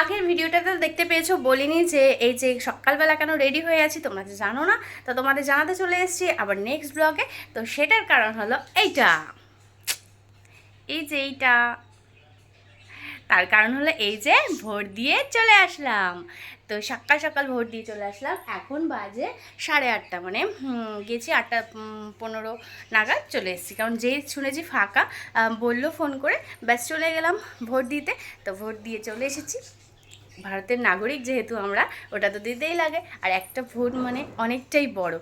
আগের ভিডিওটাতে দেখতে পেয়েছ, বলিনি যে এই যে সকালবেলা কেন রেডি হয়ে আছি তোমরা যে জানো না। তো তোমাদের জানাতে চলে এসেছি আবার নেক্সট ব্লগে তো সেটার কারণ হলো এইটা। এই যে এইটা। তার কারণ হলো এই যে ভোট দিয়ে চলে আসলাম। তো সকাল সকাল ভোট দিয়ে চলে আসলাম। এখন বাজে সাড়ে আটটা মানে গেছি আটটা পনেরো নাগাদ চলে এসেছি। কারণ যেই শুনেছি ফাঁকা বলল ফোন করে। ব্যাস চলে গেলাম ভোট দিতে। তো ভোট দিয়ে চলে এসেছি। ভারতের নাগরিক যেহেতু আমরা, ওটা তো দিতেই লাগে। আর একটা ভোট মানে অনেকটাই বড়।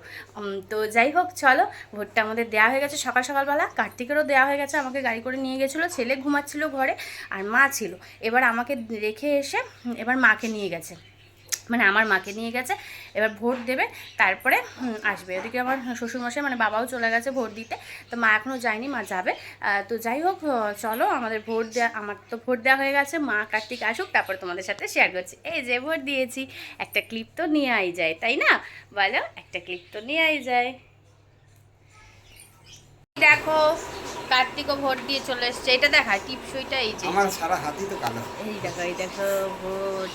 তো যাই হোক, চলো, ভোটটা আমাদের দেওয়া হয়ে গেছে সকাল সকালবেলা। কার্তিকেরও দেওয়া হয়ে গেছে, আমাকে গাড়ি করে নিয়ে গেছিল, ছেলে ঘুমাচ্ছিল ঘরে, আর মা ছিল। এবার আমাকে রেখে এসে এবার মাকে নিয়ে গেছে। মানে আমার মাকে নিয়ে গেছে এবার ভোট দেবে তারপরে আসবে। ওদিকে আমার শ্বশুরমশাই মানে বাবাও চলে গেছে ভোট দিতে তো মা এখনও যায়নি মা যাবে। তো যাই হোক চলো আমাদের ভোট দেওয়া আমার তো ভোট দেওয়া হয়ে গেছে মা কার্তিক আসুক তারপর তোমাদের সাথে শেয়ার করছি। এই যে ভোট দিয়েছি একটা ক্লিপ তো নিয়ে আই যায় তাই না? বলো একটা ক্লিপ তো নিয়ে আই যায়। দেখো কার্তিকও ভোট দিয়ে চলে এসছে এটা দেখা টিপসইটা এই যে। আমার সারা হাতই তো কালো। এই দেখো এই দেখো ভোট।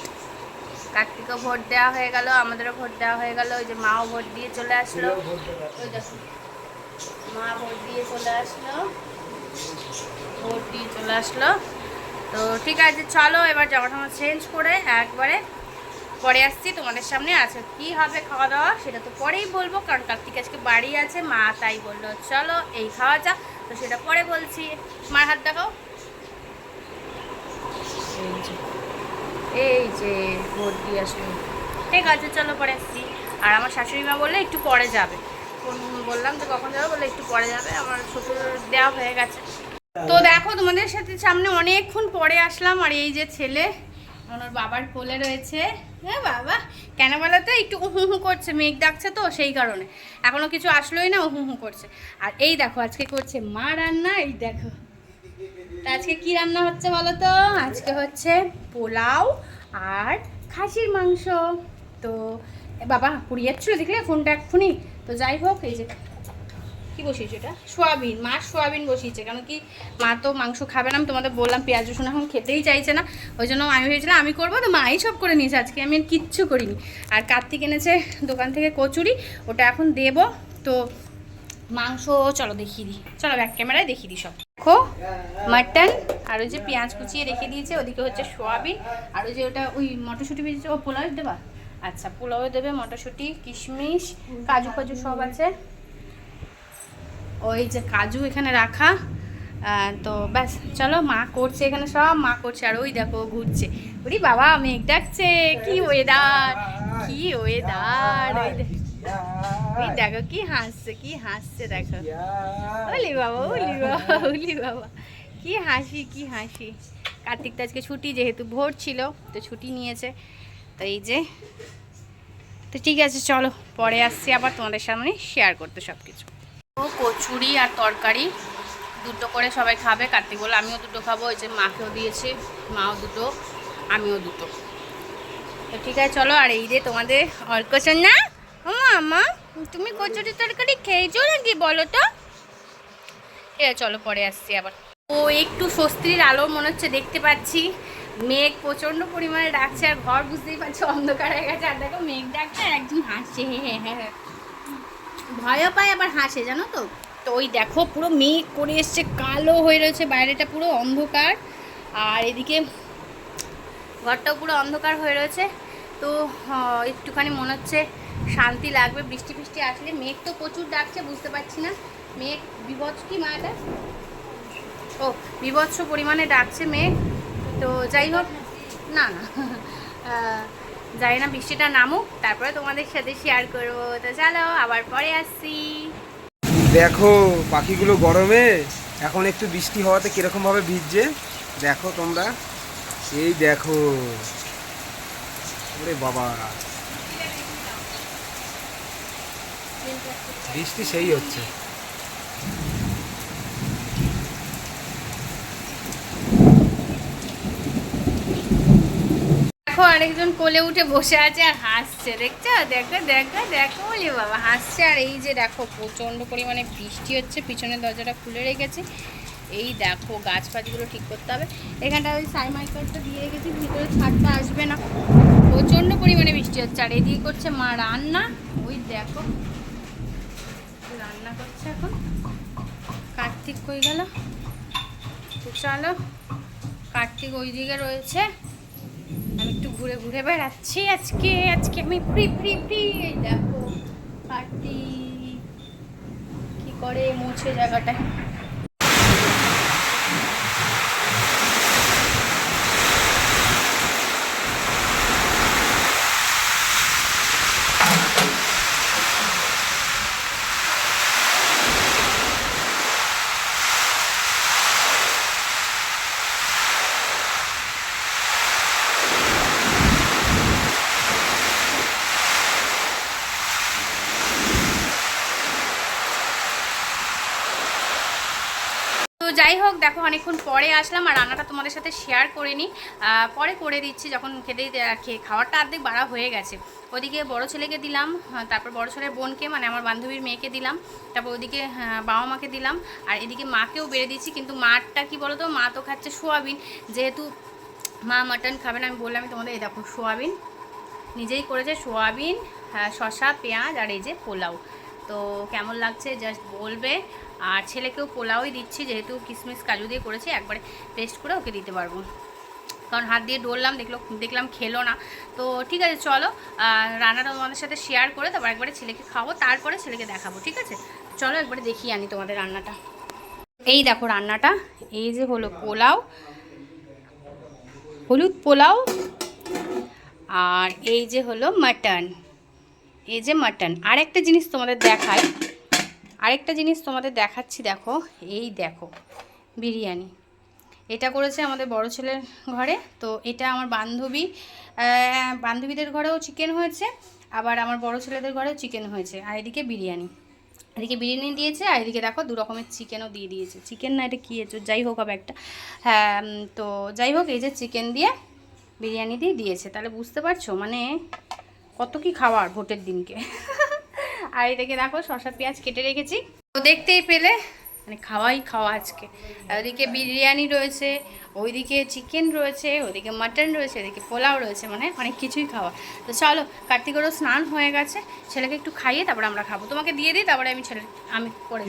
কার্তিকও ভোট দেওয়া হয়ে গেল আমাদেরও ভোট দেওয়া হয়ে গেল ওই যে মাও ভোট দিয়ে চলে আসলো। ওই দেখো মা ভোট দিয়ে চলে আসলো। ভোট দিয়ে চলে আসলো। তো ঠিক আছে চলো এবার জামা টামা চেঞ্জ করে একবারে পরে আসছি তোমাদের সামনে। আছে কি হবে খাওয়া দাওয়া সেটা তো পরেই বলব কারণ কার্তিক আজকে বাড়ি আছে মা তাই বলল চলো এই খাওয়া যা তো সেটা পরে বলছি। মার হাত দেখাও। এই যে ভোট দিয়ে ঠিক আছে, চলো পরে আসছি। আর আমার শাশুড়ি মা বললে একটু পরে যাবে। বললাম যে কখন যাবে বলে একটু পরে যাবে। আমার শ্বশুর দেওয়া হয়ে গেছে। তো দেখো, তোমাদের সাথে সামনে অনেকক্ষণ পরে আসলাম। আর এই যে ছেলে ওনার বাবার কোলে রয়েছে। হ্যাঁ বাবা, কেন বলো তো? একটু উহু হু করছে। মেঘ ডাকছে তো সেই কারণে। এখনও কিছু আসলোই না উহু হু করছে। আর এই দেখো, আজকে করছে মা রান্না। এই দেখো। আজকে কি রান্না হচ্ছে বলো তো? আজকে হচ্ছে পোলাও আর খাসির মাংস। তো বাবা পুড়িয়ে যাচ্ছিল দেখলে? ফোনটা এক্ষুনি। তো যাই হোক, এই যে, কি বসিয়েছে এটা? সোয়াবিন। মা সোয়াবিন বসিয়েছে। কেন কি মা তো মাংস খাবে না তোমাদের বললাম, পেঁয়াজ, রসুন এখন খেতেই চাইছে না। ওই জন্য আমি ভেবেছিলাম, আমি করব তো মাই সব করে নিয়েছে। আজকে আমি আর কিচ্ছু করিনি। আর কার্তিক এনেছে দোকান থেকে কচুরি, ওটা এখন দেবো। তো মাংস, চলো দেখিয়ে দিই। চলো ব্যাক ক্যামেরায় দেখিয়ে দিই সব। দেখো মাটন, আর ওই যে পেঁয়াজ কুচিয়ে রেখে দিয়েছে, ওদিকে হচ্ছে সোয়াবিন, আর ওই যে ওটা ওই মটরশুঁটি ও পোলাও দেবা? আচ্ছা পোলাও দেবে, মটরশুঁটি, কিশমিশ, কাজু ফাজু সব আছে। ওই যে কাজু এখানে রাখা তো ব্যাস, চলো মা করছে এখানে সব, মা করছে, আর ওই দেখো ঘুরছে। ওরে বাবা, মেঘ ডাকছে, কি ওয়েদার কি ওয়েদার ওই দেখো কি হাসছে কি হাসছে দেখো। ওলি বাবা ওলি বাবা ওলি বাবা। কি হাসি কি হাসি। কার্তিক তো আজকে ছুটি যেহেতু ভোর ছিল তো ছুটি নিয়েছে। তো এই যে তো ঠিক আছে চলো পরে আসছি আবার তোমাদের সামনে শেয়ার করতে সব কিছু ও কচুরি আর তরকারি দুটো করে সবাই খাবে। কার্তিক বলে আমিও দুটো খাব ওই যে মাকেও দিয়েছি মাও দুটো আমিও দুটো। তো ঠিক আছে চলো আর এই যে তোমাদের অর্কচন না আমা তুমি কচুরি তরকারি খেয়েছো নাকি বলো তো? ঠিক চলো পরে আসছি আবার। ও, একটু স্বস্তির আলো মনে হচ্ছে, দেখতে পাচ্ছি। মেঘ প্রচণ্ড পরিমাণে ডাকছে, আর ঘর বুঝতেই পারছ, অন্ধকার হয়ে গেছে। আর দেখো, মেঘ ডাকছে, আর একজন হাসছে হ্যাঁ হ্যাঁ হ্যাঁ ভয়ও পায়, আবার হাসে, জানো তো? তো ওই দেখো, পুরো মেঘ করে এসছে, কালো হয়ে রয়েছে, বাইরেটা পুরো অন্ধকার। আর এদিকে ঘরটাও পুরো অন্ধকার হয়ে রয়েছে। তো একটুখানি মনে হচ্ছে শান্তি লাগবে, বৃষ্টি ফৃষ্টি আসলে মেঘ তো প্রচুর ডাকছে, বুঝতে পারছি না। মেঘ, বিভৎস কি মা ও, বিভৎস পরিমাণে ডাকছে মেঘ। তো যাই হোক, না না। জানি না বৃষ্টিটা নামুক, তারপরে তোমাদের সাথে শেয়ার করব। তো চলো, আবার পরে আসছি। দেখো, পাখিগুলো গরমে, এখন একটু বৃষ্টি হওয়াতে কীরকম ভাবে ভিজছে, দেখো তোমরা। এই দেখো। ওরে বাবা। বৃষ্টি সেই হচ্ছে। দেখো, আরেকজন কোলে উঠে বসে আছে আর হাসছে, দেখছ? দেখো দেখো দেখো বলি বাবা, হাসছে। আর এই যে দেখো, প্রচণ্ড পরিমাণে বৃষ্টি হচ্ছে, পিছনের দরজাটা খুলে রেখেছি। এই দেখো গাছ ফাছগুলো ঠিক করতে হবে। এখানটা ওই সাই মাইকারটা দিয়ে রেখেছি, ভিতরে ছাদটা আসবে না। প্রচণ্ড পরিমাণে বৃষ্টি হচ্ছে, আর এদিকে করছে মা রান্না। ওই দেখো রান্না এখন। কার্তিক কই গেল? তো চলো, কার্তিক ওই দিকে রয়েছে। আমি একটু ঘুরে ঘুরে বেড়াচ্ছি আজকে। আজকে আমি ফ্রি ফ্রি ফ্রি। এই দেখো, কার্তিক কি করে মুছে জায়গাটা তো যাই হোক, দেখো অনেকক্ষণ পরে আসলাম আর রান্নাটা তোমাদের সাথে শেয়ার করে নিই পরে করে দিচ্ছি, যখন খেতে খেয়ে খাওয়ারটা অর্ধেক বাড়া হয়ে গেছে। ওদিকে বড় ছেলেকে দিলাম তারপর বড় ছেলের বোনকে মানে আমার বান্ধবীর মেয়েকে দিলাম। তারপর ওদিকে বাবা মাকে দিলাম। আর এদিকে মাকেও বেড়ে দিচ্ছি, কিন্তু মারটা কি বলো তো মা তো খাচ্ছে সোয়াবিন। যেহেতু মা মাটন খাবে না, আমি বললাম তোমাদের, এই দেখো, সোয়াবিন। নিজেই করেছে সোয়াবিন শসা, পেঁয়াজ আর এই যে পোলাও। তো কেমন লাগছে? জাস্ট বলবে। আর ছেলেকেও পোলাওই দিচ্ছি, যেহেতু কিশমিশ কাজু দিয়ে করেছি, একবারে পেস্ট করে ওকে দিতে পারব। কারণ হাত দিয়ে ডললাম, দেখল, দেখলাম খেলো না। তো ঠিক আছে, চলো রান্নাটা তোমাদের সাথে শেয়ার করে তারপর একবারে ছেলেকে খাব তারপরে ছেলেকে দেখাবো, ঠিক আছে? চলো একবারে দেখিয়ে আনি তোমাদের রান্নাটা। এই দেখো রান্নাটা, এই যে হলো পোলাও, হলুদ পোলাও, আর এই যে হলো মাটন এই যে মাটন আর একটা জিনিস তোমাদের দেখাই আরেকটা জিনিস তোমাদের দেখাচ্ছি, দেখো, এই দেখো, বিরিয়ানি। এটা করেছে আমাদের বড় ছেলের ঘরে, তো এটা আমার বান্ধবী বান্ধবীদের ঘরেও চিকেন হয়েছে, আবার আমার বড় ছেলেদের ঘরেও চিকেন হয়েছে, আর এদিকে বিরিয়ানি। এদিকে বিরিয়ানি দিয়েছে, আর এদিকে দেখো দু রকমের চিকেনও দিয়ে দিয়েছে। চিকেন না, এটা কী হয়েছে যাই হোক হবে একটা। হ্যাঁ তো যাই হোক, এই যে চিকেন দিয়ে বিরিয়ানি দিয়ে দিয়েছে, তাহলে বুঝতে পারছ? মানে কত কি খাওয়ার ভোটের দিনকে। আর এদিকে দেখো শসা পেঁয়াজ কেটে রেখেছি। তো দেখতেই পেলে মানে খাওয়াই খাওয়া আজকে। ওদিকে বিরিয়ানি রয়েছে ওইদিকে চিকেন রয়েছে ওদিকে মাটন রয়েছে ওদিকে পোলাও রয়েছে মানে অনেক কিছুই খাওয়া। তো চলো কার্তিকেরও স্নান হয়ে গেছে ছেলেকে একটু খাইয়ে তারপরে আমরা খাব। তোমাকে দিয়ে দিই তারপরে আমি ছেলে আমি করে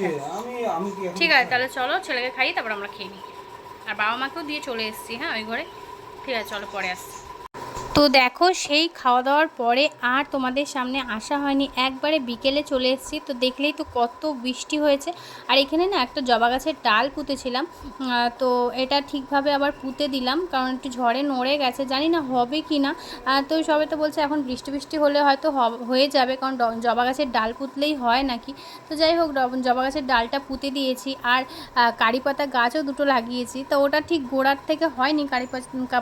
ঠিক আছে তাহলে চলো ছেলেকে খাইয়ে তারপর আমরা খেয়ে নিই। আর বাবা মাকেও দিয়ে চলে এসেছি হ্যাঁ ওই ঘরে। ঠিক আছে চলো পরে আসছি। তো দেখো, সেই খাওয়া দাওয়ার পরে আর তোমাদের সামনে আসা হয়নি। একবারে বিকেলে চলে এসেছি, তো দেখলেই তো কত বৃষ্টি হয়েছে। আর এখানে না একটা জবা গাছের ডাল পুঁতেছিলাম তো এটা ঠিকভাবে আবার পুঁতে দিলাম, কারণ একটু ঝড়ে নড়ে গেছে, জানি না হবে কি না। তো সবে তো বলছে এখন বৃষ্টি বৃষ্টি হলে হয়তো হয়ে যাবে, কারণ জবা গাছের ডাল পুঁতলেই হয় নাকি? তো যাই হোক জবা গাছের ডালটা পুঁতে দিয়েছি, আর কারি পাতা গাছও দুটো লাগিয়েছি। তো ওটা ঠিক গোড়ার থেকে হয়নি কারি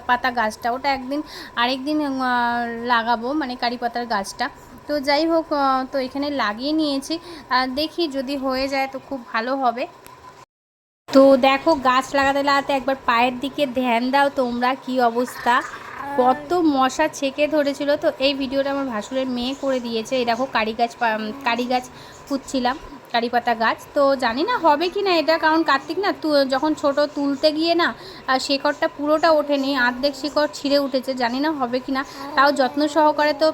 পাতা গাছটা, ওটা একদিন আরেকদিন আহ, লাগাবো মানে কারি পাতার গাছটা। তো যাই হোক তো এখানে লাগিয়ে নিয়েছি। আর দেখি যদি হয়ে যায় তো খুব ভালো হবে। তো দেখো গাছ লাগাতে লাগাতে একবার পায়ের দিকে ধ্যান দাও তোমরা কি অবস্থা? কত মশা ছেকে ধরেছিল। তো এই ভিডিওটা আমার ভাসুরের মেয়ে করে দিয়েছে। এই দেখো কারি গাছ কারি গাছ কারি পাতা গাছ। তো জানি না হবে কি না এটা, কারণ কার্তিক না তু- যখন ছোট তুলতে গিয়ে না শিকড়টা পুরোটা ওঠেনি, আর্ধেক শিকড় ছিঁড়ে উঠেছে, জানি না হবে কি না। তাও যত্ন সহকারে তো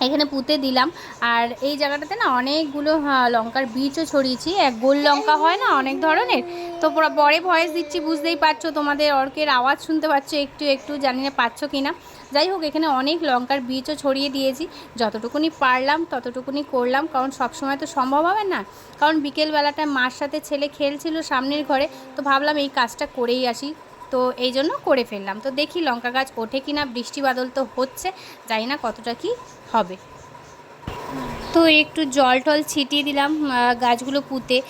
এখানে পুঁতে দিলাম। আর এই জায়গাটাতে না অনেকগুলো লঙ্কার বীজও ছড়িয়েছি। এক গোল লঙ্কা হয় না অনেক ধরনের। তো পরে ভয়েস দিচ্ছি, বুঝতেই পারছ তোমাদের অর্কের আওয়াজ শুনতে পাচ্ছ, একটু একটু, জানি না পাচ্ছ কি না। যাই হোক, এখানে অনেক লঙ্কার বীজও ছড়িয়ে দিয়েছি। যতটুকুনি পারলাম, ততটুকুনি করলাম, কারণ সবসময় তো সম্ভব হবে না। কারণ বিকেলবেলাটা মার সাথে ছেলে খেলছিল সামনের ঘরে, তো ভাবলাম এই কাজটা করেই আসি। তো এই জন্য করে ফেললাম। তো দেখি লঙ্কা গাছ ওঠে কিনা, বৃষ্টি বাদল তো হচ্ছে, জানি না কতটা কি হবে। তো একটু জল টল ছিটিয়ে দিলাম গাছগুলো পুঁতে।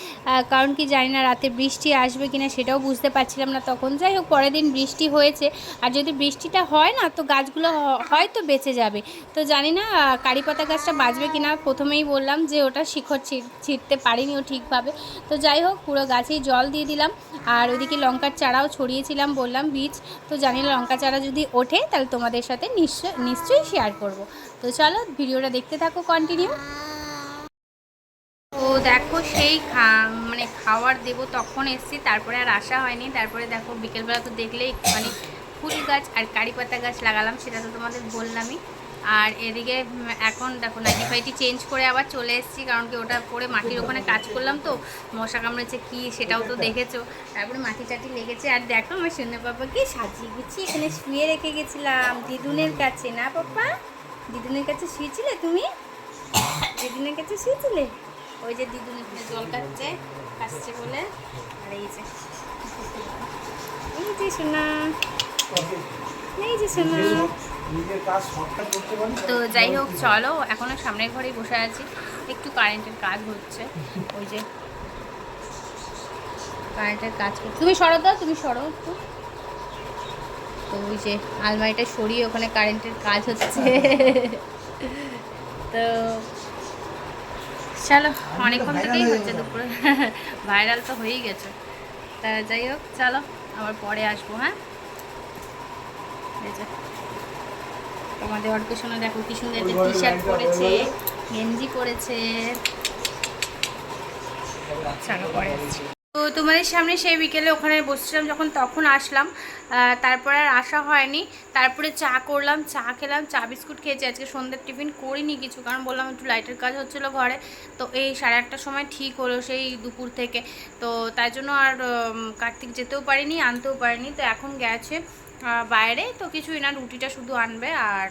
কারণ কি জানি না রাতে বৃষ্টি আসবে কি না সেটাও বুঝতে পারছিলাম না তখন। যাই হোক, পরের দিন বৃষ্টি হয়েছে। আর যদি বৃষ্টিটা হয় না, তো গাছগুলো হয়তো বেঁচে যাবে। তো জানি না কারি পাতা গাছটা বাঁচবে কি না প্রথমেই বললাম যে ওটা শিখর ছিট- ছিটতে পারিনি ও ঠিকভাবে। তো যাই হোক, পুরো গাছেই জল দিয়ে দিলাম। আর ওইদিকে লঙ্কার চারাও ছড়িয়েছিলাম, বললাম বীজ। তো জানি না, লঙ্কা চারা যদি ওঠে, তাহলে তোমাদের সাথে নিশ্চয়, নিশ্চয়ই শেয়ার করব। তো চলো ভিডিওটা দেখতে থাকো কন্টিনিউ তো দেখো সেই খা মানে খাওয়ার দেবো তখন এসছি, তারপরে আর আসা হয়নি। তারপরে দেখো বিকেলবেলা তো দেখলেই মানে ফুল গাছ আর কারি পাতা গাছ লাগালাম, সেটা তো তোমাদের বললামই। আর এদিকে এখন দেখো নাইটি ফাইটি চেঞ্জ করে আবার চলে এসেছি, কারণ কি ওটা পরে মাটির ওখানে কাজ করলাম তো, মশা কামড়েছে কি সেটাও তো দেখেছ। তারপরে মাটি টাটি লেগেছে, আর দেখো আমার সুন্দর পাপাকে সাজিয়ে গুছিয়ে এখানে শুয়ে রেখে গেছিলাম, দিদুনের কাছে, না পাপা? দিদুনের কাছে শুয়েছিলে তুমি? দিদুনের কাছে শুয়েছিলে? ওই যে দিদুন এখানে জল কাটছে কাটছে বলে। আর এই যে এই যে সোনা, এই যে সোনা। তো যাই হোক, চলো, এখনও সামনের ঘরেই বসে আছি। একটু কারেন্টের কাজ হচ্ছে। ওই যে, কারেন্টের কাজ তুমি সরো দাও, তুমি সরো একটু। তো ওই যে আলমারিটা সরিয়ে ওখানে কারেন্টের কাজ হচ্ছে। তো চলো অনেকক্ষণ থেকেই হচ্ছে দুপুরে। ভাইরাল তো হয়েই গেছে। তা যাই হোক চলো আবার পরে আসব হ্যাঁ? তোমাদের অর্ক শোনা দেখো কি সুন্দর একটা টি শার্ট পরেছে গেঞ্জি পরেছে। চলো পরে আসছি। তো তোমাদের সামনে সেই বিকেলে ওখানে বসছিলাম, যখন তখন আসলাম। তারপরে আর আসা হয়নি। তারপরে চা করলাম, চা খেলাম, চা বিস্কুট খেয়েছি। আজকে সন্ধ্যের টিফিন করিনি কিছু, কারণ বললাম একটু লাইটের কাজ হচ্ছিল ঘরে। তো এই সাড়ে আটটার সময় ঠিক হলো সেই দুপুর থেকে। তো তাই জন্য আর কার্তিক যেতেও পারিনি, আনতেও পারিনি। তো এখন গেছে বাইরে। তো কিছুই না, রুটিটা শুধু আনবে আর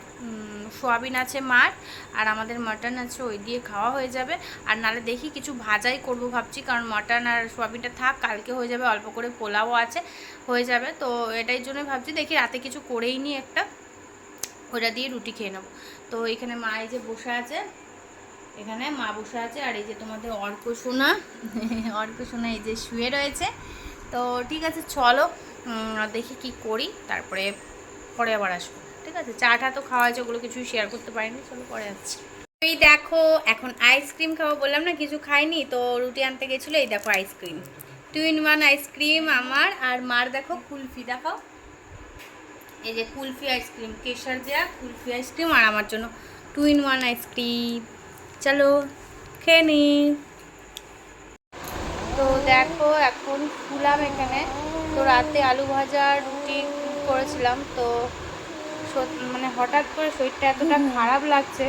সোয়াবিন আছে মার, আর আমাদের মাটন আছে ওই দিয়ে খাওয়া হয়ে যাবে। আর নালে দেখি কিছু ভাজাই করব ভাবছি, কারণ মাটন আর সোয়াবিনটা থাক, কালকে হয়ে যাবে, অল্প করে পোলাও আছে, হয়ে যাবে। তো এটাই জন্য ভাবছি, দেখি রাতে কিছু করেই নিই একটা, ওটা দিয়ে রুটি খেয়ে নেব। তো এখানে মা এই যে বসে আছে, এখানে মা বসে আছে, আর এই যে তোমাদের অর্ক সোনা অর্ক সোনা এই যে শুয়ে রয়েছে। তো ঠিক আছে, চলো দেখি কি করি, তারপরে, পরে আবার আসব। ঠিক আছে? চাটা তো খাওয়া হয়েছে, ওগুলো কিছুই শেয়ার করতে পারিনি, চলো পরে আসছি এই দেখো, এখন আইসক্রিম খাব, বললাম না কিছু খাইনি, তো রুটি আনতে গেছিল, এই দেখো ice cream two in one ice cream আমার, আর মার দেখো কুলফি, দেখাও। এই যে কুলফি আইসক্রিম কেশর দেওয়া কুলফি আইসক্রিম আর আমার জন্য টু ইন ওয়ান আইসক্রিম চলো, খেয়ে নি। তো দেখো, এখন শুলাম এখানে। তো রাতে আলু ভাজা রুটি করেছিলাম, তো মানে হঠাৎ করে শরীরটা এতটা খারাপ লাগছে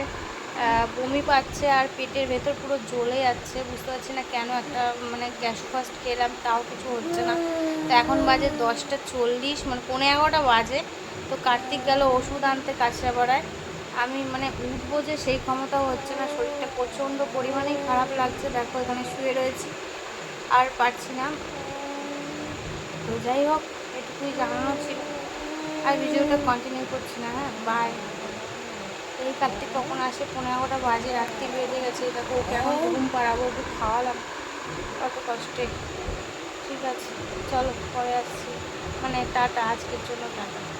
বমি পাচ্ছে আর পেটের ভেতর পুরো জ্বলে যাচ্ছে বুঝতে পারছি না কেন একটা মানে গ্যাস ফাস্ট খেলাম তাও কিছু হচ্ছে না। তো এখন বাজে দশটা চল্লিশ মানে পনেরো এগারোটা বাজে তো কার্তিক গেল ওষুধ আনতে কাঁচরাপাড়ায় আমি মানে উঠবো যে সেই ক্ষমতাও হচ্ছে না শরীরটা প্রচণ্ড পরিমাণেই খারাপ লাগছে দেখো এখানে শুয়ে রয়েছি আর পারছি না। তো যাই হোক এটুকুই জানানো ছিল। আর ভিডিওটা কন্টিনিউ করছি না হ্যাঁ? বাই এই কার্তিক কখন আসে? পনেরো এগারোটা বাজে, রাত্রি বেজে গেছে। দেখো, ওকে এখন ঘুম পাড়াবো, ওকে খাওয়ালাম। কত কষ্টে। ঠিক আছে, চলো, পরে আসছি। মানে টাটা, আজকের জন্য টাটা।